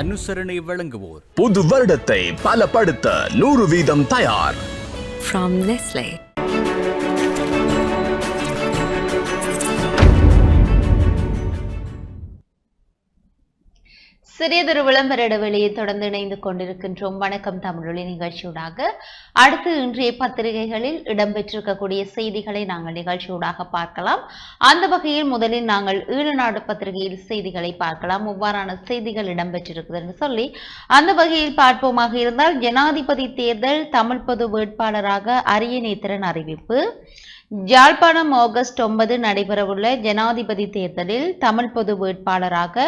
அனுசரணை வழங்குவோர் புது வருடத்தை பலப்படுத்த நூறு வீதம் தயார் from Nestle. சிறியதொரு விளம்பர இடைவெளியை தொடர்ந்து இணைந்து கொண்டிருக்கின்றோம். வணக்கம் தமிழொலி நிகழ்ச்சியூடாக. அடுத்து இன்றைய பத்திரிகைகளில் இடம்பெற்றிருக்கக்கூடிய செய்திகளை நாங்கள் நிகழ்ச்சியூடாக பார்க்கலாம். அந்த வகையில் முதலில் நாங்கள் ஈழநாடு பத்திரிகையில் செய்திகளை பார்க்கலாம். இவ்வாறான செய்திகள் இடம்பெற்றிருக்குதுன்னு சொல்லி அந்த வகையில் பார்ப்போமாக இருந்தால் ஜனாதிபதி தேர்தல் தமிழ் பொது வேட்பாளராக அரியநேத்திரன் அறிவிப்பு யாழ்ப்பாணம் ஆகஸ்ட் ஒன்பது நடைபெறவுள்ள ஜனாதிபதி தேர்தலில் தமிழ் பொது வேட்பாளராக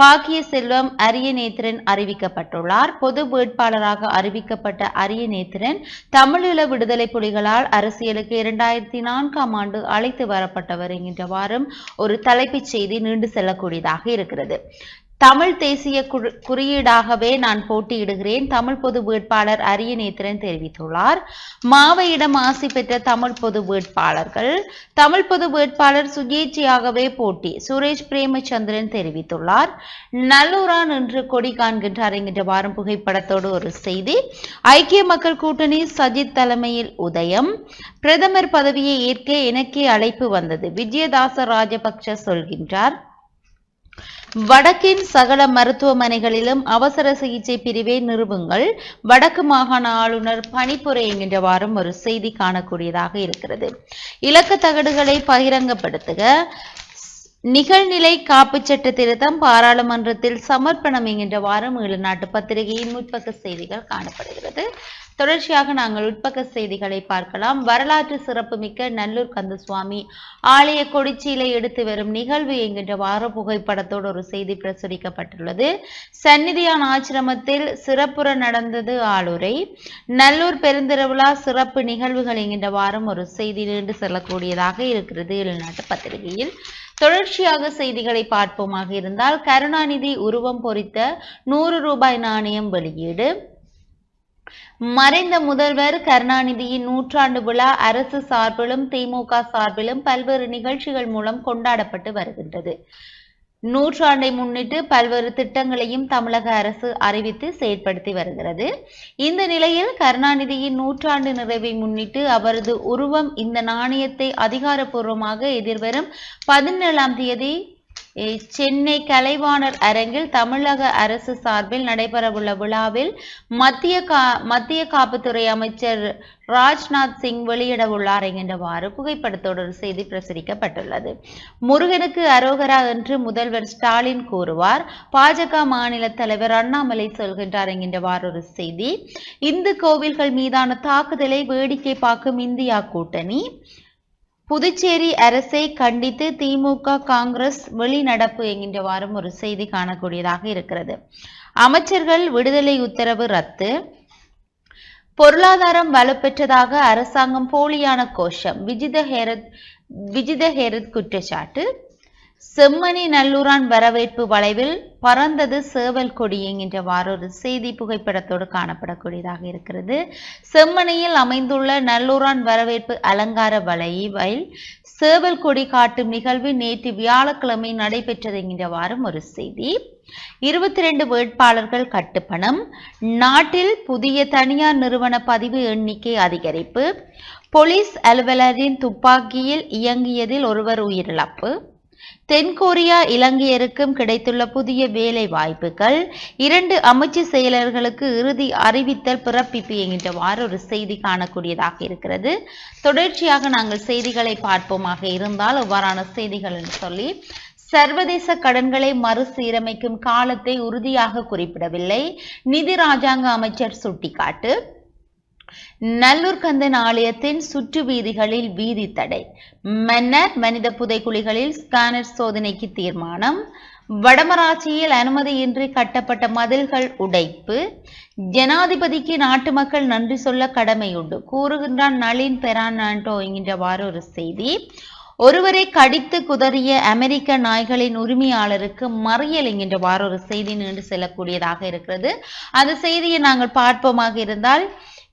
பாக்கிய செல்வம் அரியநேத்திரன் அறிவிக்கப்பட்டுள்ளார். பொது வேட்பாளராக அறிவிக்கப்பட்ட அரியநேத்திரன் தமிழீழ விடுதலை புலிகளால் அரசியலுக்கு இரண்டாயிரத்தி நான்காம் ஆண்டு அழைத்து வரப்பட்டவர் என்கின்றவாறும் ஒரு தலைப்புச் செய்தி நீண்டு செல்லக்கூடியதாக இருக்கிறது. தமிழ் தேசிய குறியீடாகவே நான் போட்டியிடுகிறேன். தமிழ் பொது வேட்பாளர் அரியநேத்திரன் தெரிவித்துள்ளார். மாவையிடம் ஆசி பெற்ற தமிழ் பொது வேட்பாளர்கள் தமிழ் பொது வேட்பாளர் சுயேட்சையாகவே போட்டி சுரேஷ் பிரேமச்சந்திரன் தெரிவித்துள்ளார். நல்லூரான் என்று கொடி காண்கின்றார் என்கின்ற வாரம் புகைப்படத்தோடு ஒரு செய்தி ஐக்கிய மக்கள் கூட்டணி சஜித் தலைமையில் உதயம் பிரதமர் பதவியை ஏற்க எனக்கே அழைப்பு வந்தது விஜயதாச ராஜபக்ஷ சொல்கின்றார். வடக்கின் சகல மருத்துவமனைகளிலும் அவசர சிகிச்சை பிரிவை நிறுவுங்கள். வடக்கு மாகாண ஆளுநர் பணிப்புரை என்கின்ற வாரம் ஒரு செய்தி காணக்கூடியதாக இருக்கிறது. இலக்க தகடுகளை பகிரங்கப்படுத்துக. நிகழ்நிலை காப்புச் சட்ட திருத்தம் பாராளுமன்றத்தில் சமர்ப்பணம் என்கின்ற வாரம் ஈழநாட்டு பத்திரிகையின் முற்பக்க செய்திகள் காணப்படுகிறது. தொடர்ச்சியாக நாங்கள் உட்பக்க செய்திகளை பார்க்கலாம். வரலாற்று சிறப்புமிக்க நல்லூர் கந்தசுவாமி ஆலய கொடிச்சீலை எடுத்து வரும் நிகழ்வு என்கின்ற வார புகைப்படத்தோடு ஒரு செய்தி பிரசுரிக்கப்பட்டுள்ளது. சந்நிதியான் ஆசிரமத்தில் சிறப்புற நடந்தது ஆளுரை. நல்லூர் பெருந்திருவிழா சிறப்பு நிகழ்வுகள் என்கின்ற வாரம் ஒரு செய்தி நீண்டு செல்லக்கூடியதாக இருக்கிறது ஈழநாட்டு பத்திரிகையில். தொடர்ச்சியாக செய்திகளை பார்ப்போமாக இருந்தால் கருணாநிதி உருவம் பொறித்த நூறு ரூபாய் நாணயம் வெளியீடு. மறைந்த முதல்வர் கருணாநிதியின் நூற்றாண்டு விழா அரசு சார்பிலும் திமுக சார்பிலும் பல்வேறு நிகழ்ச்சிகள் மூலம் கொண்டாடப்பட்டு வருகின்றது. நூற்றாண்டை முன்னிட்டு பல்வேறு திட்டங்களையும் தமிழக அரசு அறிவித்து செயற்படுத்தி வருகிறது. இந்த நிலையில் கருணாநிதியின் நூற்றாண்டு நிறைவை முன்னிட்டு அவரது உருவம் இந்த நாணயத்தை அதிகாரப்பூர்வமாக எதிர்வரும் பதினேழாம் தேதி சென்னை கலைவாணர் அரங்கில் தமிழக அரசு சார்பில் நடைபெறவுள்ள விழாவில் மத்திய கா மத்திய காப்புத்துறை அமைச்சர் ராஜ்நாத் சிங் வெளியிட உள்ளார் என்கின்றவாறு புகைப்படத்தோடு ஒரு செய்தி பிரசுரிக்கப்பட்டுள்ளது. முருகனுக்கு அரோகரா என்று முதல்வர் ஸ்டாலின் கூறுவார். பாஜக மாநில தலைவர் அண்ணாமலை சொல்கின்றார் என்கின்றவாறு ஒரு செய்தி. இந்து கோவில்கள் மீதான தாக்குதலை வேடிக்கை பார்க்கும் இந்தியா கூட்டணி. புதுச்சேரி அரசை கண்டித்து திமுக காங்கிரஸ் வெளிநடப்பு என்கின்றவாறும் ஒரு செய்தி காணக்கூடியதாக இருக்கிறது. அமைச்சர்கள் விடுதலை உத்தரவு ரத்து. பொருளாதாரம் வலுப்பெற்றதாக அரசாங்கம் போலியான கோஷம். விஜித ஹேரத் விஜித ஹேரத் குற்றச்சாட்டு. செம்மணி நல்லூரான் வரவேற்பு வளைவில் பறந்தது சேவல் கொடி என்கின்ற வாரொரு செய்தி புகைப்படத்தோடு காணப்படக்கூடியதாக இருக்கிறது. செம்மணியில் அமைந்துள்ள நல்லூரான் வரவேற்பு அலங்கார வளைவில் சேவல் கொடி காட்டும் நிகழ்வு நேற்று வியாழக்கிழமை நடைபெற்றது என்கின்ற வாரம் ஒரு செய்தி. இருபத்தி ரெண்டு வேட்பாளர்கள் கட்டுப்பணம் நாட்டில் புதிய தனியார் நிறுவன பதிவு எண்ணிக்கை அதிகரிப்பு போலீஸ் அலுவலரின் துப்பாக்கியில் இயங்கியதில் ஒருவர் உயிரிழப்பு தென்கொரியா இலங்கையருக்கும் கிடைத்துள்ள புதிய வேலை வாய்ப்புகள் இரண்டு அமைச்சு செயலர்களுக்கு இறுதி அறிவித்தல் பிறப்பிப்பு என்கின்றவாறு ஒரு செய்தி காணக்கூடியதாக இருக்கிறது. தொடர்ச்சியாக நாங்கள் செய்திகளை பார்ப்போமாக இருந்தால் அவ்வாறான செய்திகள் என்று சொல்லி சர்வதேச கடன்களை மறுசீரமைக்கும் காலத்தை உறுதியாக குறிப்பிடவில்லை. நிதி ராஜாங்க அமைச்சர் சுட்டிக்காட்டு. நல்லூர் கந்தன் ஆலயத்தின் சுற்று வீதிகளில் வீதி தடை. மன்னர் மனித புதைக்குழிகளில் ஸ்கேனர் சோதனைக்கு தீர்மானம். வடமராட்சியில் அனுமதியின்றி கட்டப்பட்ட மதில்கள் உடைப்பு. ஜனாதிபதிக்கு நாட்டு மக்கள் நன்றி சொல்ல கடமையுண்டு கூறுகின்றான் நளின் பெரானாண்டோ என்கின்றவாறு ஒரு செய்தி. ஒருவரை கடித்து குதறிய அமெரிக்க நாய்களின் உரிமையாளருக்கு மறியல் என்கின்ற வார ஒரு செய்தி நீண்டு செல்லக்கூடியதாக இருக்கிறது. அந்த செய்தியை நாங்கள் பார்ப்போமாக இருந்தால்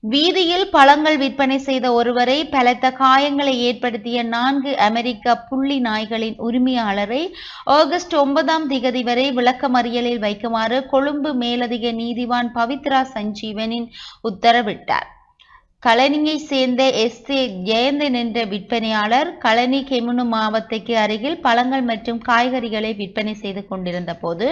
வீதியில் பழங்கள் விற்பனை செய்த ஒருவரை பலத்த காயங்களை ஏற்படுத்திய நான்கு அமெரிக்க புள்ளி நாய்களின் உரிமையாளரை ஆகஸ்ட் ஒன்பதாம் திகதி வரை விளக்கமறியலில் வைக்குமாறு கொழும்பு மேலதிக நீதிவான் பவித்ரா சஞ்சீவனின் உத்தரவிட்டார். களனியை சேர்ந்த எஸ் ஏ ஜெயந்தன் என்ற விற்பனையாளர் களனி கெமுனு மாவட்டத்துக்கு அருகில் பழங்கள் மற்றும் காய்கறிகளை விற்பனை செய்து கொண்டிருந்த போது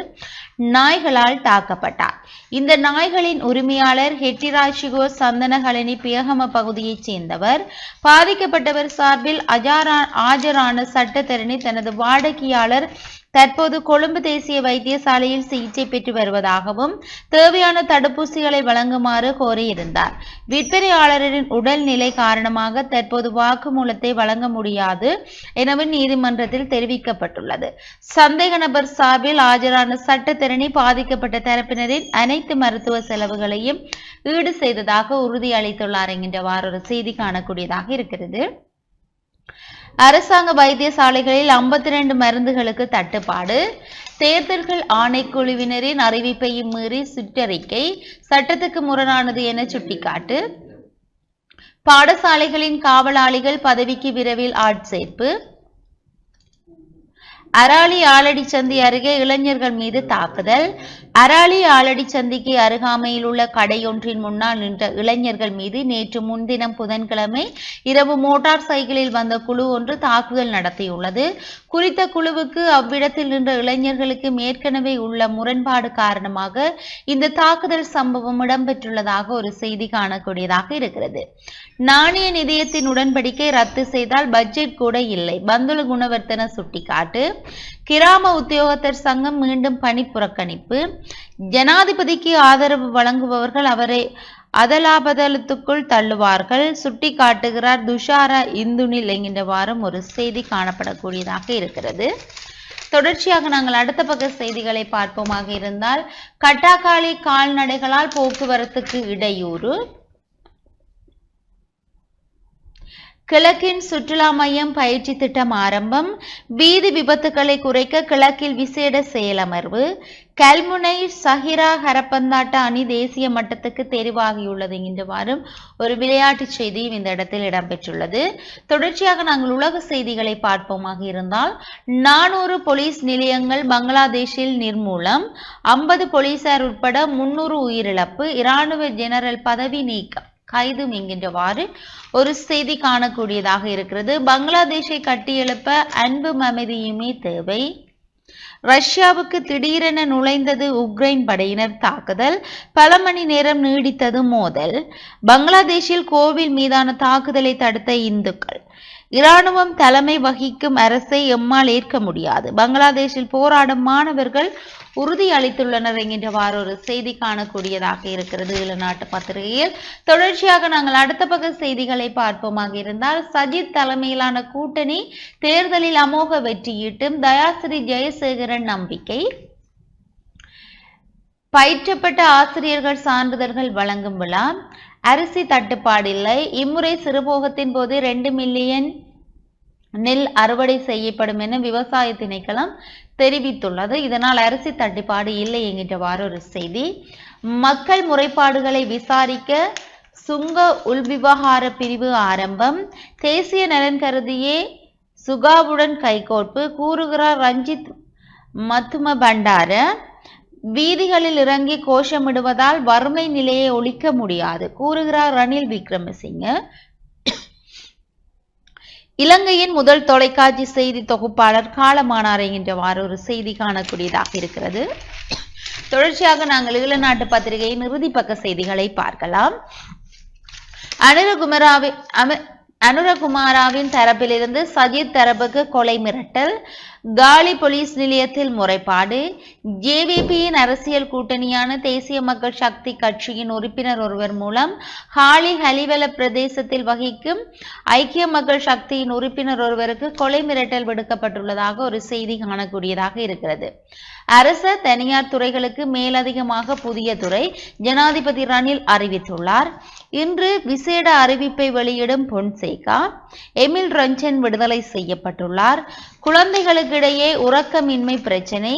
நாய்களால் தாக்கப்பட்டார். இந்த நாய்களின் உரிமையாளர் ஹெட்டிராஜிகோ சந்தன களனி பியகம பகுதியைச் சேர்ந்தவர். பாதிக்கப்பட்டவர் சார்பில் அஜாரா ஆஜரான சட்டத்தரணி தனது வாடகையாளர் தற்போது கொழும்பு தேசிய வைத்தியசாலையில் சிகிச்சை பெற்று வருவதாகவும் தேவையான தடுப்பூசிகளை வழங்குமாறு கோரியிருந்தார். விற்பனையாளரின் உடல்நிலை காரணமாக தற்போது வாக்குமூலத்தை வழங்க முடியாது எனவும் நீதிமன்றத்தில் தெரிவிக்கப்பட்டுள்ளது. சந்தேக நபர் சார்பில் ஆஜரான சட்டத்திறனி பாதிக்கப்பட்ட தரப்பினரின் அனைத்து மருத்துவ செலவுகளையும் ஈடு செய்ததாக உறுதியளித்துள்ளார் என்கின்றவாறு ஒரு செய்தி காணக்கூடியதாக இருக்கிறது. அரசாங்க வைத்தியசாலைகளில் ஐம்பத்தி ரெண்டு மருந்துகளுக்கு தட்டுப்பாடு. தேர்தல்கள் ஆணைக்குழுவினரின் அறிவிப்பையும் மீறி சுற்றறிக்கை. சட்டத்துக்கு முரணானது என சுட்டிக்காட்டு. பாடசாலைகளின் காவலாளிகள் பதவிக்கு விரைவில் ஆட்சேர்ப்பு. அராலி ஆலடி சந்தி அருகே இளைஞர்கள் மீது தாக்குதல். அராளி ஆலடி சந்திக்கு அருகாமையில் உள்ள கடையொன்றின் முன்னால் நின்ற இளைஞர்கள் மீது நேற்று முன்தினம் புதன்கிழமை இரவு மோட்டார் சைக்கிளில் வந்த குழு ஒன்று தாக்குதல் நடத்தியுள்ளது. குறித்த குழுவுக்கு அவ்விடத்தில் நின்ற இளைஞர்களுக்கு ஏற்கனவே உள்ள முரண்பாடு காரணமாக இந்த தாக்குதல் சம்பவம் இடம்பெற்றுள்ளதாக ஒரு செய்தி காணக்கூடியதாக இருக்கிறது. நாணய நிதியத்தின் உடன்படிக்கை ரத்து செய்தால் பட்ஜெட் கூட இல்லை. பந்துல குணவர்த்தன சுட்டிக்காட்டு. கிராம உத்தியோகத்தர் சங்கம் மீண்டும் பணி புறக்கணிப்பு. ஜனாதிபதிக்கு ஆதரவு வழங்குபவர்கள் அவரை அதலாபதலத்துக்குள் தள்ளுவார்கள். சுட்டி காட்டுகிறார் துஷாரா இந்துனில் என்கின்ற வாரம் ஒரு செய்தி காணப்படக்கூடியதாக இருக்கிறது. தொடர்ச்சியாக நாங்கள் அடுத்த பக்க செய்திகளை பார்ப்போமாக இருந்தால் கட்டாக்காளி கால்நடைகளால் போக்குவரத்துக்கு இடையூறு. கிழக்கின் சுற்றுலா மையம் பயிற்சி திட்டம் ஆரம்பம். வீதி விபத்துக்களை குறைக்க கிழக்கில் விசேட செயலமர்வு கல்முனை சஹிரா ஹரப்பந்தாட்ட அணி தேசிய மட்டத்துக்கு தெரிவாகியுள்ளது. என்கின்றவாறும் ஒரு விளையாட்டுச் செய்தியும் இந்த இடத்தில் இடம்பெற்றுள்ளது. தொடர்ச்சியாக நாங்கள் உலக செய்திகளை பார்ப்போமாக இருந்தால் நானூறு போலீஸ் நிலையங்கள் பங்களாதேஷில் நிர்மூலம் ஐம்பது போலீசார் உட்பட முன்னூறு உயிரிழப்பு இராணுவ ஜெனரல் பதவி நீக்கம். கைது என்கின்றவாறு ஒரு செய்தி காணக்கூடியதாக இருக்கிறது. பங்களாதேஷை கட்டியெழுப்ப அன்பும் அமைதியுமே தேவை. ரஷ்யாவுக்கு திடீரென நுழைந்தது உக்ரைன் படையினர் தாக்குதல். பல மணி நேரம் நீடித்தது மோதல். பங்களாதேஷில் கோவில் மீதான தாக்குதலை தடுத்த இந்துக்கள் இராணுவம் தலைமை வகிக்கும் அரசை எம்மால் ஏற்க முடியாது. பங்களாதேஷில் போராடும் மாணவர்கள் உறுதி அளித்துள்ளனர் என்கின்றவாறு ஒரு செய்தி காணக்கூடியதாக இருக்கிறது இளநாட்டு பத்திரிகையில் தொடர்ச்சியாக நாங்கள் அடுத்த பக்க செய்திகளை பார்ப்போமாக இருந்தால் சஜித் தலைமையிலான கூட்டணி தேர்தலில் அமோக வெற்றியீட்டும் தயாசிரி ஜெயசேகரன் நம்பிக்கை பயிற்றப்பட்ட ஆசிரியர்கள் சான்றிதழ்கள் வழங்கும் விழா அரிசி தட்டுப்பாடில்லை. இம்முறை சிறுபோகத்தின் போது ரெண்டு மில்லியன் நெல் அறுவடை செய்யப்படும் என விவசாய திணைக்களம் தெரிவித்துள்ளது. இதனால் அரிசி தட்டுப்பாடு இல்லை என்கின்றவாறு ஒரு செய்தி. மக்கள் முறைப்பாடுகளை விசாரிக்க சுங்க உள்விவகார பிரிவு ஆரம்பம். தேசிய நலன் கருதியே சுகாவுடன் கைகோர்ப்பு கூறுகிறார் ரஞ்சித் மத்தும பண்டார வீதிகளில் இறங்கி கோஷமிடுவதால் வறுமை நிலையை ஒழிக்க முடியாது கூறுகிறார் ரணில் விக்ரமசிங்க. இலங்கையின் முதல் தொலைக்காட்சி செய்தி தொகுப்பாளர் காலமானார் என்கின்றவாறு ஒரு செய்தி காணக்கூடியதாக இருக்கிறது. தொடர்ச்சியாக நாங்கள் ஈழநாட்டு பத்திரிகையின் இறுதி பக்க செய்திகளை பார்க்கலாம். அனுரகுமராவின் அம அனுரகுமாராவின் தரப்பிலிருந்து சஜித் தரப்புக்கு கொலை மிரட்டல் காலி போலீஸ் நிலையத்தில் முறைப்பாடு ஜேவிபியின் அரசியல் கூட்டணியான தேசிய மக்கள் சக்தி கட்சியின் உறுப்பினர் ஒருவர் மூலம் ஹாலி ஹலிவல பிரதேசத்தில் வகிக்கும் ஐக்கிய மக்கள் சக்தியின் உறுப்பினர் ஒருவருக்கு கொலை மிரட்டல் விடுக்கப்பட்டுள்ளதாக ஒரு செய்தி காணக்கூடியதாக இருக்கிறது. அரச தனியார் துறைகளுக்கு மேலதிகமாக புதிய துறை ஜனாதிபதி ரணில் அறிவித்துள்ளார். இன்று விசேட அறிவிப்பை வெளியிடும் பொன்சேகா எமில் ரஞ்சன் விடுதலை செய்யப்பட்டுள்ளார். குழந்தைகளுக்கிடையே உறக்கமின்மை பிரச்சினை.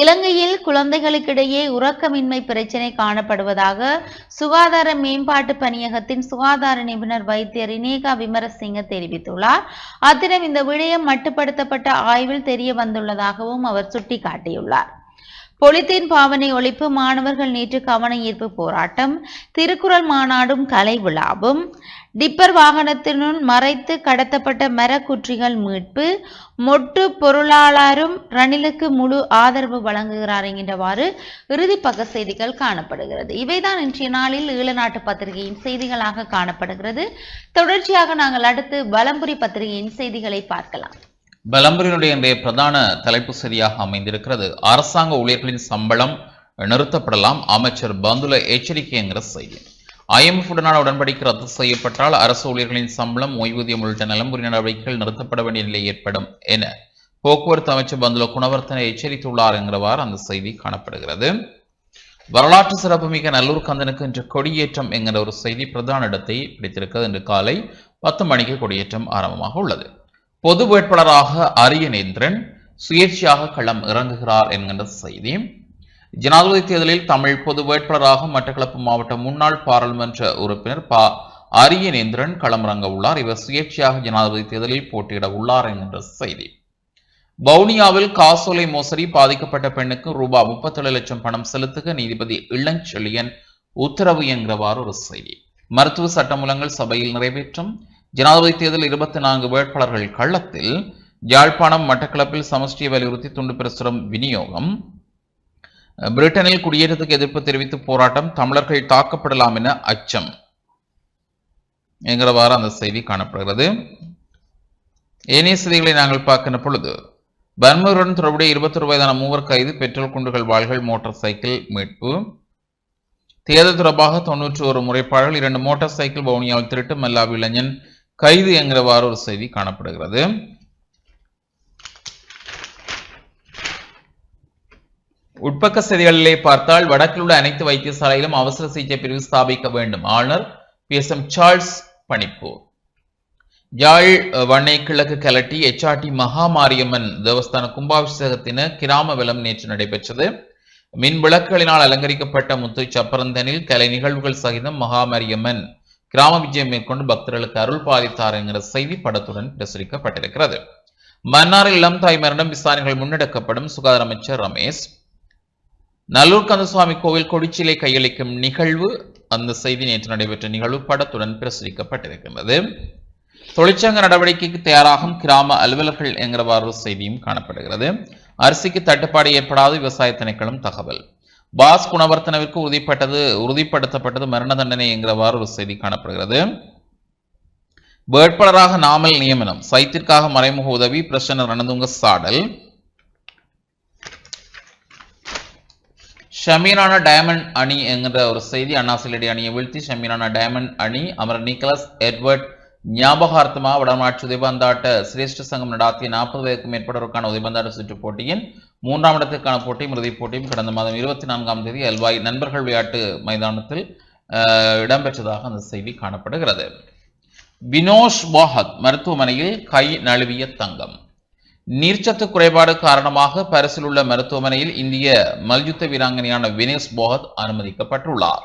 இலங்கையில் குழந்தைகளுக்கிடையே உறக்கமின்மை பிரச்சினை காணப்படுவதாக சுகாதார மேம்பாட்டு பணியகத்தின் சுகாதார நிபுணர் வைத்தியர் இனேகா விமரசிங்க தெரிவித்துள்ளார். அத்திரம் இந்த விடயம் மட்டுப்படுத்தப்பட்ட ஆய்வில் தெரிய வந்துள்ளதாகவும் அவர் சுட்டிக்காட்டியுள்ளார். பொலித்தீன் பாவனை ஒழிப்பு மாணவர்கள் நேற்று கவன ஈர்ப்பு போராட்டம் திருக்குறள் மாநாடும் கலை விழாவும் டிப்பர் வாகனத்தினுள் மறைத்து கடத்தப்பட்ட மரக்குற்றிகள் மீட்பு மொட்டு பொருளாளரும் ரணிலுக்கு முழு ஆதரவு வழங்குகிறார் என்கின்றவாறு இறுதி பக்க செய்திகள் காணப்படுகிறது. இவைதான் இன்றைய நாளில் ஈழநாட்டு பத்திரிகையின் செய்திகளாக காணப்படுகிறது. தொடர்ச்சியாக நாங்கள் அடுத்து வலம்புரி பத்திரிகையின் செய்திகளை பார்க்கலாம். பலம்பரினுடைய இன்றைய பிரதான தலைப்பு சரியாக அமைந்திருக்கிறது. அரசாங்க ஊழியர்களின் சம்பளம் நிறுத்தப்படலாம். அமைச்சர் பந்துல எச்சரிக்கை என்கிற செய்தி ஐஎம்எஃப் உடனான உடன்படிக்கை ரத்து செய்யப்பட்டால் அரசு ஊழியர்களின் சம்பளம் ஓய்வூதியம் உள்ளிட்ட நலம்புரி நடவடிக்கைகள் நிறுத்தப்பட வேண்டிய நிலை ஏற்படும் என போக்குவரத்து அமைச்சர் பந்துல குணவர்த்தனை எச்சரித்துள்ளார் என்கிறவாறு அந்த செய்தி காணப்படுகிறது. வரலாற்று சிறப்புமிக்க நல்லூர் கந்தனுக்கு இன்று கொடியேற்றம் என்கிற ஒரு செய்தி பிரதான இடத்தை பிடித்திருக்கிறது. இன்று காலை பத்து மணிக்கு கொடியேற்றம் ஆரம்பமாக உள்ளது. பொது வேட்பாளராக அரியநேந்திரன் சுயேட்சையாக களம் இறங்குகிறார் என்கின்ற செய்தி. ஜனாதிபதி தேர்தலில் தமிழ் பொது வேட்பாளராக மட்டக்களப்பு மாவட்ட முன்னாள் பாராளுமன்ற உறுப்பினர் ப. அரியநேந்திரன் களமிறங்க உள்ளார். இவர் சுயேட்சையாக ஜனாதிபதி தேர்தலில் போட்டியிட உள்ளார் என்கின்ற செய்தி. வவுனியாவில் காசோலை மோசடி பாதிக்கப்பட்ட பெண்ணுக்கு ரூபாய் முப்பத்தேழு லட்சம் பணம் செலுத்துக நீதிபதி இளஞ்செழியன் உத்தரவு என்கிறவாறு ஒரு செய்தி. மருத்துவ சட்டமூலங்கள் சபையில் நிறைவேற்றும் ஜனாதிபதி தேர்தல் இருபத்தி நான்கு வேட்பாளர்கள் கள்ளத்தில் யாழ்ப்பாணம் மட்டக்களப்பில் சமஷ்டியை வலியுறுத்தி துண்டு பிரசுரம் விநியோகம். பிரிட்டனில் குடியேற்றத்துக்கு எதிர்ப்பு தெரிவித்து போராட்டம் தமிழர்கள் தாக்கப்படலாம் என அச்சம். என்கிறவாறு அந்த செய்தி காணப்படுகிறது. ஏனைய செய்திகளை நாங்கள் பார்க்கின்ற பொழுது பர்மருடன் தொடர்புடைய இருபத்தொரு வயதான மூவர் கைது பெட்ரோல் குண்டுகள் வாள்கள் மோட்டார் சைக்கிள் மீட்பு. தேர்தல் தொடர்பாக தொன்னூற்றி ஒரு முறைப்பாடுகள் இரண்டு மோட்டார் சைக்கிள் பவுனியால் திருட்டு மல்லாவி இளைஞன் கைது என்கிறவாறு ஒரு செய்தி காணப்படுகிறது. உட்பக்க செய்திகளிலே பார்த்தால் வடக்கில் உள்ள அனைத்து வைத்தியசாலையிலும் அவசர சிகிச்சை பிரிவு ஸ்தாபிக்க வேண்டும். ஆளுநர் பி. எஸ். எம். சார்ல்ஸ் பணிப்பு யாழ் வண்ணை கிழக்கு கலட்டி எச்ஆர்டி மகாமாரியம்மன் தேவஸ்தான கும்பாபிஷேகத்தின கிராம விலம் நேற்று நடைபெற்றது. மின் விளக்குகளினால் அலங்கரிக்கப்பட்ட முத்து சப்பரந்தனில் கலை நிகழ்வுகள் சகிதம் மகாமாரியம்மன் கிராம விஜயம் மேற்கொண்டு பக்தர்களுக்கு அருள் பாலித்தார் என்கிற செய்தி படத்துடன் பிரசுரிக்கப்பட்டிருக்கிறது. மன்னாரில் இளம் தாய் மரணம் விசாரணைகள் முன்னெடுக்கப்படும் சுகாதார அமைச்சர் ரமேஷ். நல்லூர் கந்தசுவாமி கோவில் கொடிச்சிலை கையளிக்கும் நிகழ்வு அந்த செய்தி நேற்று நடைபெற்ற நிகழ்வு படத்துடன் பிரசுரிக்கப்பட்டிருக்கின்றது. தொழிற்சங்க நடவடிக்கைக்கு தயாராகும் கிராம அலுவலர்கள் என்கிறவாறு செய்தியும் காணப்படுகிறது. அரிசிக்கு தட்டுப்பாடு ஏற்படாது விவசாய திணைக்களம் தகவல். பாஸ் குணவர்த்தனவிற்கு உறுதிப்பட்டது உறுதிப்படுத்தப்பட்டது மரண தண்டனை என்கிறவாறு ஒரு செய்தி காணப்படுகிறது. வேட்பாளராக நாமல் நியமனம் சைத்திற்காக மறைமுக உதவி பிரசன்ன ரணதுங்க சாடல். ஷமீரான டயமண்ட் அணி என்கிற ஒரு செய்தி அண்ணாசிலடி அணியை வீழ்த்தி ஷமீரான டயமண்ட் அணி அமர் நிக்கலஸ் எட்வர்ட் ஞாபகார்த்தமாக வடமாட்சி உதைபந்தாட்ட சிரேஷ்ட சங்கம் நடாத்திய நாற்பது வயதுக்கும் மேற்பட்டோருக்கான உதைபந்தாட்ட சுற்றுப் போட்டியின் மூன்றாம் இடத்திற்கான போட்டியும் இறுதிப் போட்டியும் கடந்த மாதம் இருபத்தி நான்காம் தேதி அல்வாய் நண்பர்கள் விளையாட்டு மைதானத்தில் அஹ், இடம்பெற்றதாக அந்த செய்தி காணப்படுகிறது. வினோஷ் வாஹத் மருத்துவமனையில் கை நழுவிய தங்கம். நீர்ச்சத்து குறைபாடு காரணமாக பரிசில் உள்ள மருத்துவமனையில் இந்திய மல்யுத்த வீராங்கனையான வினேஷ் போகத் அனுமதிக்கப்பட்டுள்ளார்.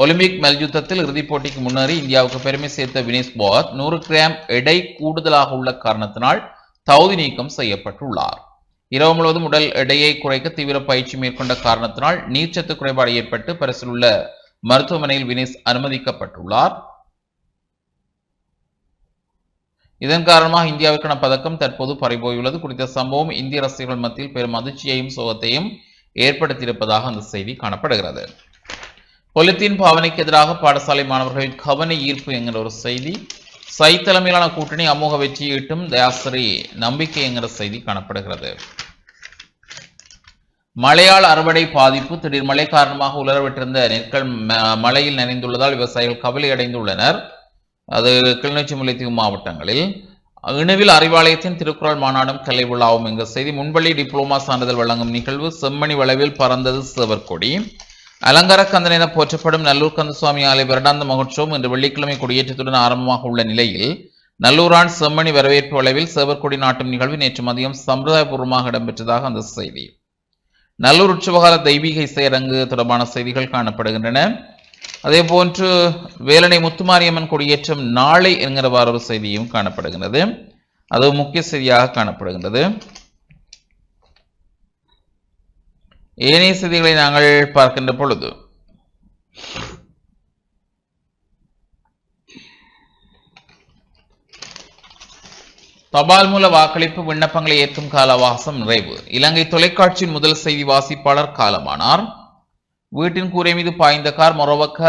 ஒலிம்பிக் மல்யுத்தத்தில் இறுதிப் போட்டிக்கு முன்னேறி இந்தியாவுக்கு பெருமை சேர்த்த வினேஷ் போகத் நூறு கிராம் எடை கூடுதலாக உள்ள காரணத்தினால் தகுதி நீக்கம் செய்யப்பட்டுள்ளார். இரவு முழுவதும் உடல் எடையை குறைக்க தீவிர பயிற்சி மேற்கொண்ட காரணத்தினால் நீர்ச்சத்து குறைபாடு ஏற்பட்டு பரிசில் உள்ள மருத்துவமனையில் வினேஷ் அனுமதிக்கப்பட்டுள்ளார். இதன் காரணமாக இந்தியாவிற்கான பதக்கம் தற்போது பறிபோயுள்ளது. குறித்த சம்பவம் இந்திய ரசிகர்கள் மத்தியில் பெரும் அதிர்ச்சியையும் சோகத்தையும் ஏற்படுத்தியிருப்பதாக அந்த செய்தி காணப்படுகிறது. பொலித்தீன் பாவனைக்கு எதிராக பாடசாலை மாணவர்களின் கவன ஈர்ப்பு என்கிற ஒரு செய்தி. சை தலைமையிலான கூட்டணி அமோக வெற்றியீட்டும் தயாசரி நம்பிக்கை என்கிற செய்தி காணப்படுகிறது. மழையால் அறுவடை பாதிப்பு திடீர் மழை காரணமாக உலரவிட்டிருந்த நெற்கள் ம- மழையில் நனைந்துள்ளதால் விவசாயிகள் கவலை அடைந்துள்ளனர். அது கிளிநொச்சி முல்லைத்தீவு மாவட்டங்களில். இணுவில் அறிவாலயத்தின் திருக்குறள் மாநாடும் கலை விழாவும் என்ற செய்தி. முன்பள்ளி டிப்ளோமா சான்றிதழ் வழங்கும் நிகழ்வு செம்மணி வளவில் பறந்தது சிவர்கொடி. அலங்கார கந்தன் என போற்றப்படும் நல்லூர் கந்தசுவாமி ஆலய வருடாந்த மகோற்சவம் இன்று வெள்ளிக்கிழமை கொடியேற்றத்துடன் ஆரம்பமாக உள்ள நிலையில் நல்லூரான் செம்மணி வரவேற்பு அளவில் சேவற்கொடி நாட்டும் நிகழ்வு நேற்று மதியம் சம்பிரதாயபூர்வமாக இடம்பெற்றதாக அந்த செய்தி. நல்லூர் உற்சவகால தெய்வீக இசையரங்கு தொடர்பான செய்திகள் காணப்படுகின்றன. அதே போன்று வேலனை முத்துமாரியம்மன் கொடியேற்றம் நாளை என்கிறவாறு ஒரு செய்தியும் காணப்படுகின்றது. அது முக்கிய செய்தியாக காணப்படுகின்றது. ஏனைய செய்திகளை நாங்கள் பார்க்கின்ற பொழுது. தபால் மூல வாக்களிப்பு விண்ணப்பங்களை ஏற்றும் கால அவகாசம் நிறைவு. இலங்கை தொலைக்காட்சியின் முதல் செய்தி வாசிப்பாளர் காலமானார். வீட்டின் கூரை மீது பாய்ந்த கார் மொரோவக்க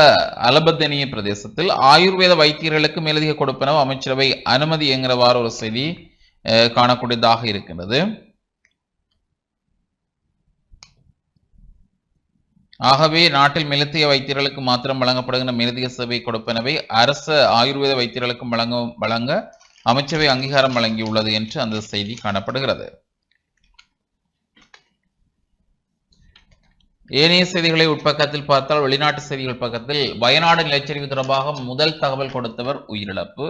அலபத்தனிய பிரதேசத்தில் ஆயுர்வேத வைத்தியர்களுக்கு மேலதிக கொடுப்பனவு அமைச்சரவை அனுமதி என்கிறவாறு ஒரு செய்தி அஹ், காணக்கூடியதாக இருக்கின்றது. ஆகவே நாட்டில் மிலத்திய வைத்தியர்களுக்கு மாத்திரம் வழங்கப்படுகின்ற மேலதிக சேவை கொடுப்பனவை அரச ஆயுர்வேத வைத்தியர்களுக்கும் வழங்க வழங்க அமைச்சரவை அங்கீகாரம் வழங்கியுள்ளது என்று அந்த செய்தி காணப்படுகிறது. ஏனைய செய்திகளை உட்பக்கத்தில் பார்த்தால் வெளிநாட்டு செய்திகள் பக்கத்தில் வயநாடு நிலச்சரிவு தொடர்பாக முதல் தகவல் கொடுத்தவர் உயிரிழப்பு.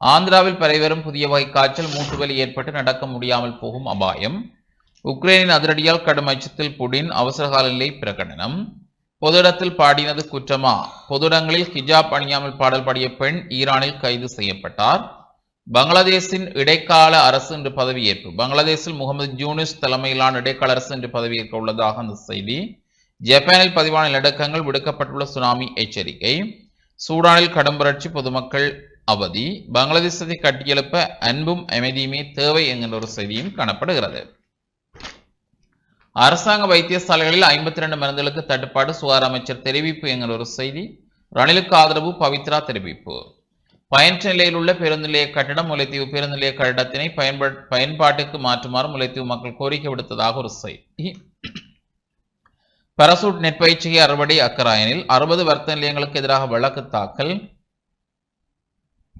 ஆந்திராவில் பரவிவரும் புதிய வகை காய்ச்சல் மூட்டு வலி ஏற்பட்டு நடக்க முடியாமல் போகும் அபாயம். உக்ரைனின் அதிரடியால் கடும் அச்சத்தில் புடின் அவசரகால நிலை பிரகடனம். பொது இடத்தில் பாடினது குற்றமா? பொது இடங்களில் ஹிஜாப் அணியாமல் பாடல் பாடிய பெண் ஈரானில் கைது செய்யப்பட்டார். பங்களாதேஷின் இடைக்கால அரசு இன்று பதவியேற்பு. பங்களாதேஷில் முகமது ஜூனிஸ் தலைமையிலான இடைக்கால அரசு இன்று பதவியேற்க உள்ளதாக அந்த செய்தி. ஜப்பானில் பதிவான நிலடக்கங்கள் விடுக்கப்பட்டுள்ள சுனாமி எச்சரிக்கை. சூடானில் கடும் புரட்சி பொதுமக்கள் அவதி. பங்களாதேசத்தை கட்டியெழுப்ப அன்பும் அமைதியுமே தேவை என்கின்ற ஒரு செய்தியும் காணப்படுகிறது. அரசாங்க வைத்தியசாலைகளில் ஐம்பத்தி ரெண்டு மருந்துகளுக்கு தட்டுப்பாடு சுகாதார அமைச்சர் தெரிவிப்பு என்கிற ஒரு செய்தி. ரணிலுக்கு ஆதரவு பவித்ரா தெரிவிப்பு. பயன்ற நிலையில் உள்ள பேருந்து நிலைய கட்டடம் முல்லைத்தீவு பேருந்து நிலைய கட்டடத்தினை பயன்பா பயன்பாட்டுக்கு மாற்றுமாறு முல்லைத்தீவு மக்கள் கோரிக்கை விடுத்ததாக ஒரு செய்தி. பரசூட் நெற்பயிற்சிகை அறுவடை அக்கராயனில் அறுபது வர்த்தக நிலையங்களுக்கு எதிராக வழக்கு தாக்கல்.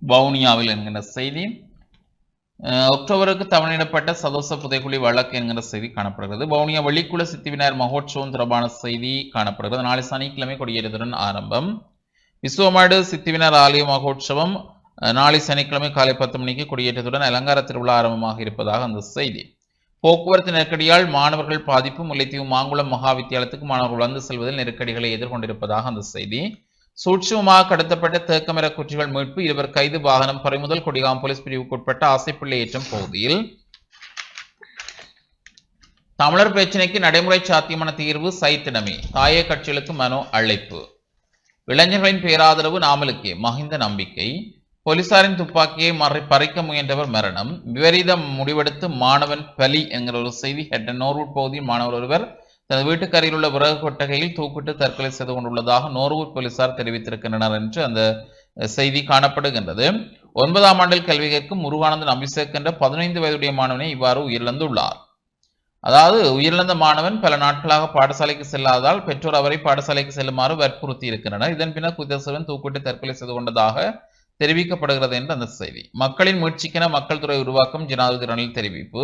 வவுனியாவில் என்கின்ற செய்தி. அக்டோபருக்கு தமிழிடப்பட்ட சதோச புதைக்குழி வழக்கு என்கிற செய்தி காணப்படுகிறது. வவுனியா வெள்ளிக்குள சித்திவினார் மகோற்சவம் தொடர்பான செய்தி காணப்படுகிறது. நாளை சனிக்கிழமை கொடியேறுதலுடன் ஆரம்பம். விஸ்வமாடு சித்திவினார் ஆலய மகோற்சவம் அஹ், நாளை சனிக்கிழமை காலை பத்து மணிக்கு கொடியேற்றத்துடன் அலங்கார திருவிழா ஆரம்பமாக இருப்பதாக அந்த செய்தி. போக்குவரத்து நெருக்கடியால் மாணவர்கள் பாதிப்பு முல்லைத்தீவு மாங்குளம் மகா வித்தியாலயத்துக்கு மாணவர்கள் வந்து செல்வதில் நெருக்கடிகளை எதிர்கொண்டிருப்பதாக அந்த செய்தி. சூட்சமாக கடத்தப்பட்ட தேக்கமர குற்றிகள் மீட்பு இருவர் கைது வாகனம் பறிமுதல் கொடிகாம் போலீஸ் பிரிவுக்குட்பட்ட ஆசைப்பிள்ளை ஏற்றம் பகுதியில் தமிழர் பிரச்சினைக்கு நடைமுறை சாத்தியமான தீர்வு சைத்திடமே. தாய கட்சிகளுக்கு மனோ அழைப்பு. இளைஞர்களின் பேராதரவு நாமலுக்கே மகிந்த நம்பிக்கை. போலீசாரின் துப்பாக்கியை மறை பறிக்க முயன்றவர் மரணம். விபரீத முடிவெடுத்து மாணவன் பலி என்கிற ஒரு செய்தி ஹெட்டன் நோர்வுட் பகுதியில் மாணவர் ஒருவர் தனது வீட்டுக்கு அருகில் உள்ள விறகு கொட்டகையில் தூக்கிட்டு தற்கொலை செய்து கொண்டுள்ளதாக நோர்வூர் போலீசார் தெரிவித்திருக்கின்றனர் என்று அந்த செய்தி காணப்படுகின்றது. ஒன்பதாம் ஆண்டில் கல்வி கேட்கும் முருகானந்தன் அபிஷேக் என்ற பதினைந்து வயதுடைய மாணவனை இவ்வாறு உயிரிழந்துள்ளார். அதாவது உயிரிழந்த மாணவன் பல நாட்களாக பாடசாலைக்கு செல்லாததால் பெற்றோர் அவரை பாடசாலைக்கு செல்லுமாறு வற்புறுத்தி இருக்கின்றனர் இதன் பின்னர் குத்தசவன் தூக்கிட்டு தற்கொலை செய்து கொண்டதாக தெரிவிக்கப்படுகிறது என்று அந்த செய்தி. மக்களின் முயற்சிக்கென மக்கள் துறை உருவாக்கம் ஜனாதிபதி ரணில் தெரிவிப்பு.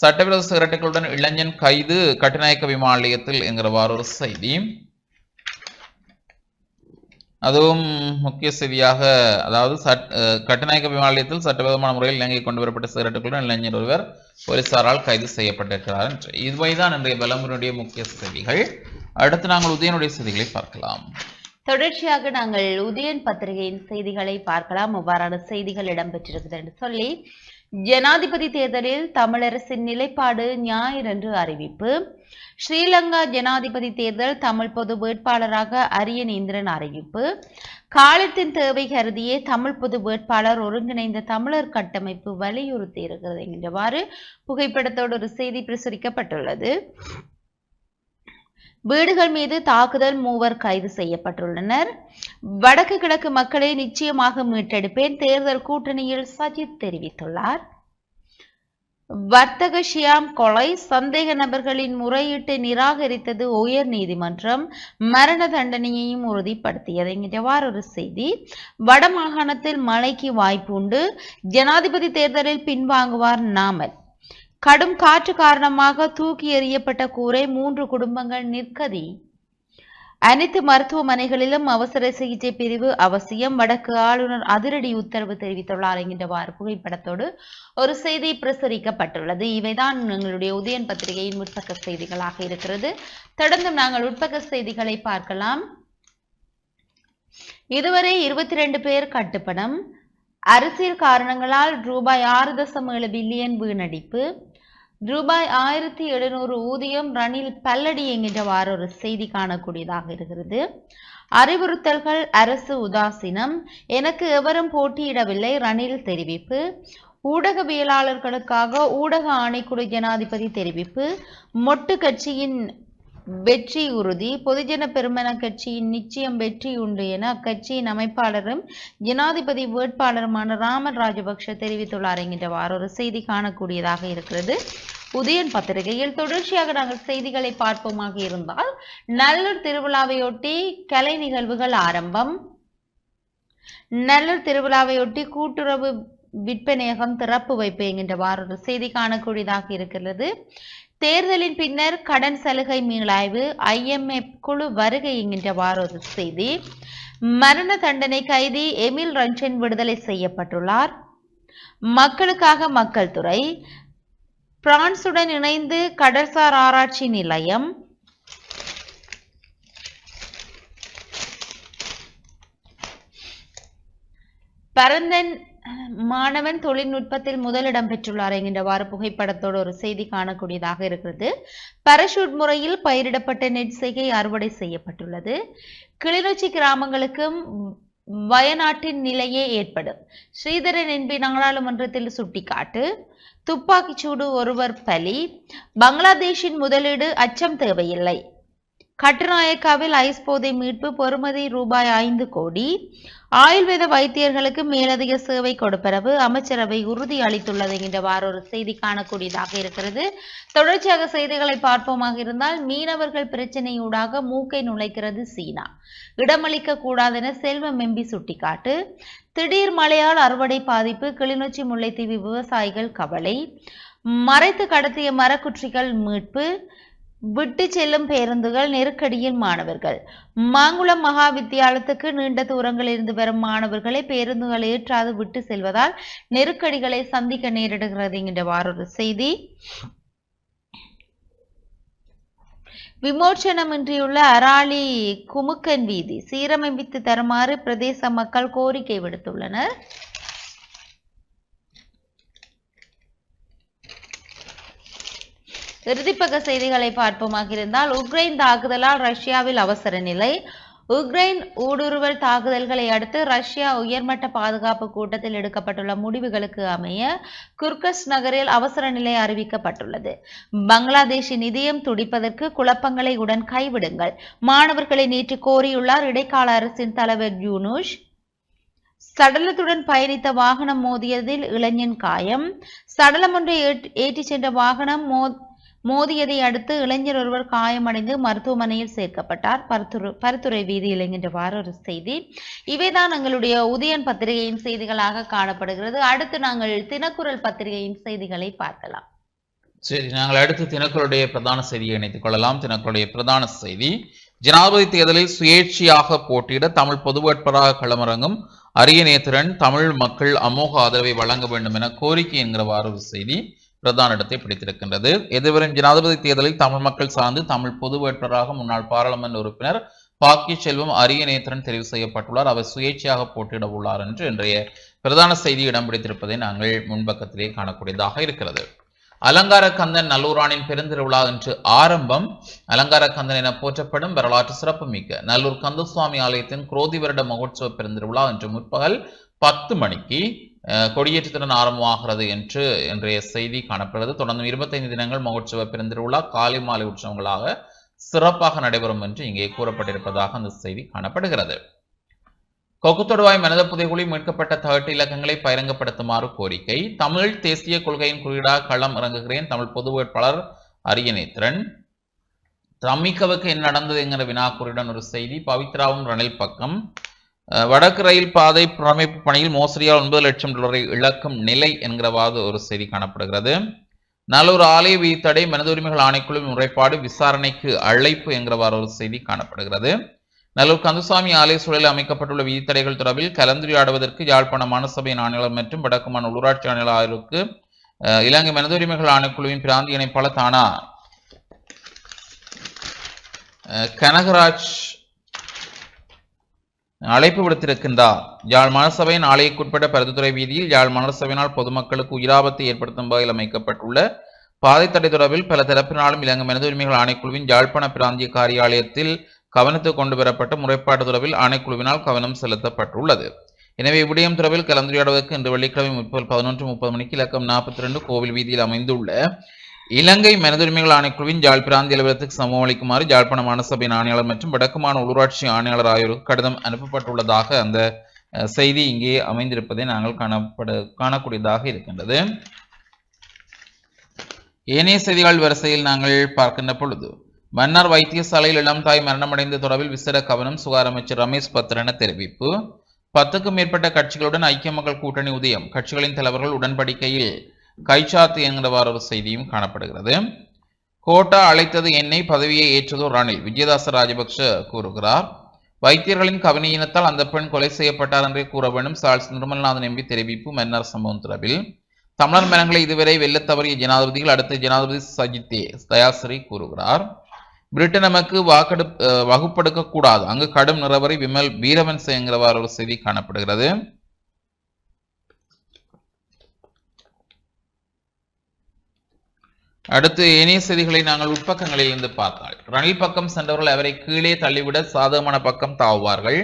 சட்டவிரோத சிகரெட்டுகளுடன் இளைஞன் கைது கட்டுநாயக்க விமான என்கிறவாறு ஒரு செய்தி. அதுவும் முக்கிய செய்தியாக அதாவது சட் கட்டுநாயக்க விமான சட்டவிரோதமான முறையில் இலங்கை கொண்டு வரப்பட்ட சிகரெட்டுகளுடன் இளைஞர் ஒருவர் போலீசாரால் கைது செய்யப்பட்டிருக்கிறார் என்று. இதுவைதான் இன்றைய பலமுறையுடைய முக்கிய செய்திகள். அடுத்து நாங்கள் உதயனுடைய செய்திகளை பார்க்கலாம். தொடர்ச்சியாக நாங்கள் உதயன் பத்திரிகையின் செய்திகளை பார்க்கலாம். அவ்வாறான செய்திகள் இடம்பெற்றிருக்கிறது என்று சொல்லி ஜனாதிபதி தேர்தலில் தமிழரசின் நிலைப்பாடு ஞாயிறன்று அறிவிப்பு. ஸ்ரீலங்கா ஜனாதிபதி தேர்தல் தமிழ் பொது வேட்பாளராக அரியன் இந்திரன் அறிவிப்பு. காலத்தின் தேவை கருதியே தமிழ் பொது வேட்பாளர் ஒருங்கிணைந்த தமிழர் கட்டமைப்பு வலியுறுத்தி இருக்கிறது என்கிறவாறு புகைப்படத்தோடு ஒரு செய்தி பிரசுரிக்கப்பட்டுள்ளது. வீடுகள் மீது தாக்குதல் மூவர் கைது செய்யப்பட்டுள்ளனர். வடக்கு கிழக்கு மக்களை நிச்சயமாக மீட்டெடுப்பேன் தேர்தல் கூட்டணியில் சஜித் தெரிவித்துள்ளார். வர்த்தக ஷியாம் கொலை சந்தேக நபர்களின் முறையீட்டை நிராகரித்தது உயர் நீதிமன்றம். மரண தண்டனையையும் உறுதிப்படுத்தியது. என்கிறவாறு ஒரு செய்தி. வடமாகாணத்தில் மழைக்கு வாய்ப்பு உண்டு ஜனாதிபதி தேர்தலில் பின்வாங்குவார் நாமல். கடும் காற்று காரணமாக தூக்கி எறியப்பட்ட கூரை மூன்று குடும்பங்கள் நிற்கதி. அனைத்து மருத்துவமனைகளிலும் அவசர சிகிச்சை பிரிவு அவசியம். வடக்கு ஆளுநர் அதிரடி உத்தரவு தெரிவித்துள்ளார் என்கின்றவாறு புகைப்படத்தோடு ஒரு செய்தி பிரசுரிக்கப்பட்டுள்ளது. இவைதான் எங்களுடைய உதயன் பத்திரிகையின் முற்பக்க செய்திகளாக இருக்கிறது. தொடர்ந்து நாங்கள் உட்பக்க செய்திகளை பார்க்கலாம். இதுவரை இருபத்தி ரெண்டு பேர் கட்டுப்பணம் அரசியல் காரணங்களால் ரூபாய் ஆறு தசம் ஏழு பில்லியன் வீணடிப்பு. ரூபாய் ஆயிரத்தி எழுநூறு ஊதியம் ரணில் பல்லடி என்கின்றவாறு ஒரு செய்தி காணக்கூடியதாக இருக்கிறது. அறிவுறுத்தல்கள் அரசு உதாசீனம் எனக்கு எவரும் போட்டியிடவில்லை ரணில் தெரிவிப்பு. ஊடகவியலாளர்களுக்காக ஊடக ஆணைக்குழு ஜனாதிபதி தெரிவிப்பு. மொட்டு கட்சியின் வெற்றி உறுதி. பொதுஜன பெருமன கட்சியின் நிச்சயம் வெற்றி உண்டு என அக்கட்சியின் அமைப்பாளரும் ஜனாதிபதி வேட்பாளருமான ராமன் ராஜபக்ஷ தெரிவித்துள்ளார். என்கின்றவாறு ஒரு செய்தி காணக்கூடியதாக இருக்கிறது. உதயன் பத்திரிகையில் தொடர்ச்சியாக நாங்கள் செய்திகளை பார்ப்போமாக இருந்தால் நல்லூர் திருவிழாவையொட்டி கலை நிகழ்வுகள் ஆரம்பம். நல்லூர் திருவிழாவையொட்டி கூட்டுறவு விற்பனையகம் திறப்பு வைப்பு என்கின்றவாறு ஒரு செய்தி காணக்கூடியதாக இருக்கிறது. தேர்தலின் பின்னர் கடன் சலுகை மீளாய்வு ஐஎம்எஃப் குழு வருகை என்கின்றவாறு ஒரு செய்தி. மரண தண்டனை கைதி எமில் ரஞ்சன் விடுதலை செய்யப்பட்டுள்ளார். மக்களுக்காக மக்கள் துறை. பிரான்சுடன் இணைந்து கடற்சார் ஆராய்ச்சி நிலையம். பரந்தன் மாணவன் தொழில்நுட்பத்தில் முதலிடம் பெற்றுள்ளார் என்கின்றவாறு புகைப்படத்தோடு ஒரு செய்தி காணக்கூடியதாக இருக்கிறது. பரஷூட் முறையில் பயிரிடப்பட்ட நெட் செய்கை அறுவடை செய்யப்பட்டுள்ளது. கிளிநொச்சி கிராமங்களுக்கும் வயநாட்டின் நிலையே ஏற்படும். ஸ்ரீதரன் என்பி நாடாளுமன்றத்தில் சுட்டிக்காட்டு துப்பாக்கிச்சூடு ஒருவர் பலி பங்களாதேஷின் முதலீடு அச்சம் தேவையில்லை. கட்டுநாயக்காவில் ஐஸ் போதை மீட்பு பொறுமதி ரூபாய் ஐந்து கோடி. ஆயுர்வேத வைத்தியர்களுக்கு மேலதிக சேவை கொடுப்பரவு அமைச்சரவை உறுதி அளித்துள்ளது என்கின்றவாறு ஒரு செய்தி காணக்கூடியதாக இருக்கிறது. தொடர்ச்சியாக செய்திகளை பார்ப்போமாக இருந்தால் மீனவர்கள் பிரச்சனையூடாக மூக்கை நுழைக்கிறது சீனா. இடமளிக்க கூடாதென செல்வம் எம்பி சுட்டிக்காட்டு. திடீர் மழையால் அறுவடை பாதிப்பு கிளிநொச்சி முல்லைத்தீவு விவசாயிகள் கவலை. மறைத்து கடத்திய மரக்குற்றிகள் மீட்பு. விட்டு செல்லும் பேருந்துகள் நெருக்கடியில் மாணவர்கள். மாங்குளம் மகா வித்தியாலயத்துக்கு நீண்ட தூரங்களில் இருந்து வரும் மாணவர்களை பேருந்துகள் ஏற்றாது விட்டு செல்வதால் நெருக்கடிகளை சந்திக்க நேரிடுகிறது என்கின்றவாறு ஒரு செய்தி. விமோச்சனமின்றியுள்ள அராலி குமுக்கன் வீதி சீரமைத்து தருமாறு பிரதேச மக்கள் கோரிக்கை விடுத்துள்ளனர். இறுதிப்பக்க செய்திகளை பார்ப்போமாக இருந்தால் உக்ரைன் தாக்குதலால் ரஷ்யாவில் அவசர நிலை. உக்ரைன் ஊடுருவல் தாக்குதல்களை அடுத்து ரஷ்யா உயர்மட்ட பாதுகாப்பு கூட்டத்தில் எடுக்கப்பட்டுள்ள முடிவுகளுக்கு அமைய குர்கஸ் நகரில் அவசர நிலை அறிவிக்கப்பட்டுள்ளது. பங்களாதேஷின் நிதியம் துடிப்பதற்கு குழப்பங்களை உடன் கைவிடுங்கள். மாணவர்களை நேற்று கோரியுள்ளார் இடைக்கால அரசின் தலைவர் யூனுஷ். சடலத்துடன் பயணித்த வாகனம் மோதியதில் இளைஞன் காயம். சடலம் ஒன்றை ஏற்றி- ஏற்றிச் சென்ற வாகனம் மோ மோதியதை அடுத்து இளைஞர் ஒருவர் காயமடைந்து மருத்துவமனையில் சேர்க்கப்பட்டார். பருத்துறை பருத்துறை வீதியில் என்கின்றவாறு ஒரு செய்தி. இவைதான் எங்களுடைய உதயன் பத்திரிகையின் செய்திகளாக காணப்படுகிறது. அடுத்து நாங்கள் தினக்குரல் பத்திரிகையின் செய்திகளை பார்க்கலாம். சரி நாங்கள் அடுத்து தினக்குரலுடைய பிரதான செய்தியை இணைத்துக் கொள்ளலாம். தினக்குரலுடைய பிரதான செய்தி. ஜனாதிபதி தேர்தலில் சுயேட்சையாக போட்டியிட தமிழ் பொது வேட்பாளராக களமிறங்கும் அரியநேத்திரன் தமிழ் மக்கள் அமோக ஆதரவை வழங்க வேண்டும் என கோரிக்கை என்கிறவாறு ஒரு செய்தி. பிரதான இடத்தை பிடித்திருக்கின்றது. எதிர்வரும் ஜனாதிபதி தேர்தலில் தமிழ் மக்கள் சார்ந்து தமிழ் பொது வேட்பாளராக முன்னாள் பாராளுமன்ற உறுப்பினர் பாக்கி செல்வம் அரியநேத்திரன் தெரிவு செய்யப்பட்டுள்ளார். அவர் சுயேட்சையாக போட்டியிட உள்ளார் என்று இன்றைய பிரதான செய்தி இடம் பிடித்திருப்பதை நாங்கள் முன்பக்கத்திலே காணக்கூடியதாக இருக்கிறது. அலங்கார கந்தன் நல்லூரானின் பெருந்திருவிழா இன்று ஆரம்பம். அலங்கார கந்தன் என போற்றப்படும் வரலாற்று சிறப்புமிக்க நல்லூர் கந்தசுவாமி ஆலயத்தின் குரோதி வருட மகோற்சவ பெருந்திருவிழா இன்று முற்பகல் பத்து மணிக்கு கொடியேற்றத்துடன் ஆரம்பமாகிறது என்று இன்றைய செய்தி காணப்படுகிறது. தொடர்ந்து இருபத்தைந்து தினங்கள் மகோற்சவ பெருந்திருவிழா காலை மாலை உற்சவங்களாக சிறப்பாக நடைபெறும் என்று இங்கே கூறப்பட்டிருப்பதாக அந்த செய்தி காணப்படுகிறது. கொக்குத்தொடுவாய் மனித புதைகுழி மீட்கப்பட்ட தகட்டு இலக்கங்களை பகிரங்கப்படுத்துமாறு கோரிக்கை. தமிழ் தேசிய கொள்கையின் குறியீடாக களம் இறங்குகிறேன். தமிழ் பொது வேட்பாளர் அரியநேத்திரன் தமிக்கவுக்கு என்ன நடந்தது என்கிற வினா குறியுடன் ஒரு செய்தி. பவித்ராவும் ரணில் பக்கம். வடக்கு ரயில் பாதை புனரமைப்பு பணியில் மோசடியால் ஒன்பது லட்சம் டாலரை இழக்கும் நிலை என்கிறவாறு ஒரு செய்தி காணப்படுகிறது. நல்லூர் ஆலய விதித்தடை மனித உரிமைகள் ஆணைக்குழு முறைப்பாடு விசாரணைக்கு அழைப்பு என்கிறவாறு ஒரு செய்தி காணப்படுகிறது. நல்லூர் கந்துசாமி ஆலய சூழலில் அமைக்கப்பட்டுள்ள விதித்தடைகள் தொடர்பில் கலந்துரையாடுவதற்கு யாழ்ப்பாண மாநசபையின் ஆணையாளர் மற்றும் வடக்குமான உள்ளூராட்சி ஆணையாளர் ஆகியோருக்கு இலங்கை மனித உரிமைகள் ஆணைக்குழுவின் பிராந்திய இணைப்பாளர் தானா? கனகராஜ் அழைப்பு விடுத்திருக்கின்றார். யாழ் மாநசபையின் ஆலயக்குட்பட்ட பருத்துத்துறை வீதியில் யாழ் மாநசபையினால் பொதுமக்களுக்கு உயிராபத்தை ஏற்படுத்தும் வகையில் அமைக்கப்பட்டுள்ள பாதைத்தடை தொடர்பில் பல தரப்பினாலும் இலங்கை மனித உரிமைகள் ஆணைக்குழுவின் யாழ்ப்பாண பிராந்திய காரியாலயத்தில் கவனத்துக்கு கொண்டு வரப்பட்ட முறைப்பாடு தொடர்பில் ஆணைக்குழுவினால் கவனம் செலுத்தப்பட்டுள்ளது. எனவே விடயம் தொடர்பில் கலந்துரையாடுவதற்கு இன்று வெள்ளிக்கிழமை முற்பகல் பதினொன்று முப்பது மணிக்கு இலக்கம் நாற்பத்தி ரெண்டு கோவில் வீதியில் அமைந்துள்ள இலங்கை மனிதுரிமைகள் ஆணைக்குழுவின் யாழ் பிராந்திய அலுவலகத்துக்கு சமம் அளிக்குமாறு ஜாழ்ப்பாண மாநசபையின் ஆணையாளர் மற்றும் வடக்குமான உள்ளூராட்சி ஆணையாளர் ஆகியோருக்கு கடிதம் அனுப்பப்பட்டுள்ளதாக அந்த செய்தி இங்கே அமைந்திருப்பதை நாங்கள் காணப்பட காணக்கூடியதாக இருக்கின்றது. ஏனைய செய்திகள் வரிசையில் நாங்கள் பார்க்கின்ற பொழுது மன்னார் வைத்தியசாலையில் இளம் தாய் மரணமடைந்த தொடர்பில் விசேட கவனம் சுகாதார அமைச்சர் ரமேஷ் பத்ரன தெரிவிப்பு. பத்துக்கும் மேற்பட்ட கட்சிகளுடன் ஐக்கிய மக்கள் கூட்டணி உதயம் கட்சிகளின் தலைவர்கள் உடன்படிக்கையில் கைச்சாத்து என்கிறவாறு ஒரு செய்தியும் காணப்படுகிறது. கோட்டா அழைத்தது என்னை பதவியை ஏற்றதோ ரணில் விஜயதாச ராஜபக்ஷ கூறுகிறார். வைத்தியர்களின் கவனியினத்தால் அந்த பெண் கொலை செய்யப்பட்டார் என்றே கூற வேண்டும் சார்ஸ் நிர்மல்நாதன் எம்பி தெரிவிப்பு மன்னர் சம்பவம் தொடர்பில். தமிழர் மனங்களை இதுவரை வெல்ல தவறிய ஜனாதிபதிகள் அடுத்த ஜனாதிபதி சஜித்தே தயாசிரி கூறுகிறார். பிரிட்டன் நமக்கு வாக்கெடு வகுப்படுக்க கூடாது அங்கு கடும் நிறவரை விமல் வீரவன்ச என்கிறவாறு ஒரு செய்தி காணப்படுகிறது. அடுத்து இணைய செய்திகளை நாங்கள் உட்பக்கங்களில் இருந்து பார்த்தால் ரணில் பக்கம் சென்றவர்கள் அவரை கீழே தள்ளிவிட சாதகமான பக்கம் தாவுவார்கள்.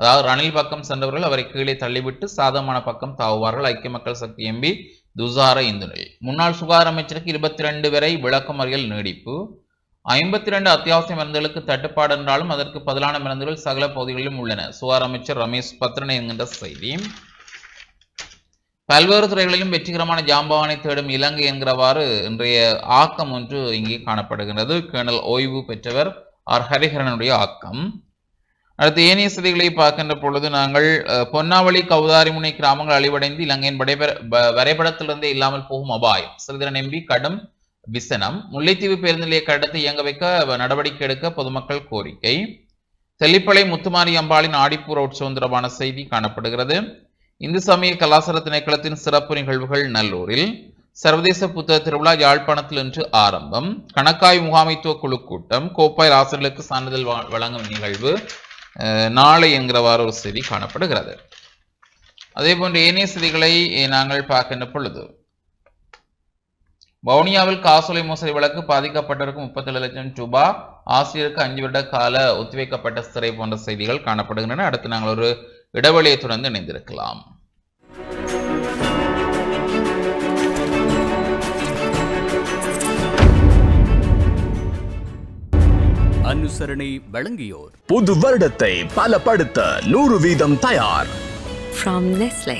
அதாவது ரணில் பக்கம் சென்றவர்கள் அவரை கீழே தள்ளிவிட்டு சாதகமான பக்கம் தாவுவார்கள். ஐக்கிய மக்கள் சக்தி எம்பி துசார இந்துநிலை முன்னாள் சுகாதார அமைச்சருக்கு இருபத்தி ரெண்டு வரை விளக்கமறியல் நீடிப்பு. ஐம்பத்தி ரெண்டு அத்தியாவசிய மருந்துகளுக்கு தட்டுப்பாடு என்றாலும் அதற்கு பதிலான மருந்துகள் சகல பகுதிகளிலும் உள்ளன. சுகாதார அமைச்சர் ரமேஷ் பத்ரன் என்கின்ற செய்தி. பல்வேறு துறைகளிலும் வெற்றிகரமான ஜாம்பவானை தேடும் இலங்கை என்கிறவாறு இன்றைய ஆக்கம் ஒன்று இங்கே காணப்படுகின்றது. கேர்னல் ஓய்வு பெற்றவர் ஆர். ஹரிஹரனுடைய ஆக்கம். அடுத்து ஏனைய செய்திகளை பார்க்கின்ற பொழுது நாங்கள் பொன்னாவளி கௌதாரிமுனை கிராமங்கள் அழிவடைந்து இலங்கையின் வரைபட வரைபடத்திலிருந்தே இல்லாமல் போகும் அபாயம். சிறிதரன் எம்பி கடும் விசனம். முல்லைத்தீவு பேருந்து நிலைய கட்டத்தை இயங்க வைக்க நடவடிக்கை எடுக்க பொதுமக்கள் கோரிக்கை. தெல்லிப்பளை முத்துமாரி அம்பாளின் ஆடிப்பூர உற்சவம் தொடர்பான செய்தி காணப்படுகிறது. இந்து சமய கலாசார திணைக்களத்தின் சிறப்பு நிகழ்வுகள் நல்லூரில் சர்வதேச புத்தக திருவிழா யாழ்ப்பாணத்தில் இன்று ஆரம்பம். கணக்காய் முகாமைத்துவ குழு கூட்டம் கோப்பாய் ஆசிரியர்களுக்கு சான்றிதழ் வழங்கும் நிகழ்வு நாளை என்கிறவாறு ஒரு செய்தி காணப்படுகிறது. அதே போன்ற ஏனைய செய்திகளை நாங்கள் பார்க்கின்ற பொழுது வவுனியாவில் காசோலை மோசடி வழக்கு பாதிக்கப்பட்டவருக்கு முப்பத்தேழு லட்சம் ரூபாய் ஆசிரியருக்கு அஞ்சு வருட கால ஒத்திவைக்கப்பட்ட சிறை போன்ற செய்திகள் காணப்படுகின்றன. அடுத்து நாங்கள் ஒரு இடைவெளியை தொடர்ந்து இணைந்திருக்கலாம். அனுசரணை வழங்கியோர் புது வருடத்தை பலப்படுத்த நூறு வீதம் தயார் From Nestle.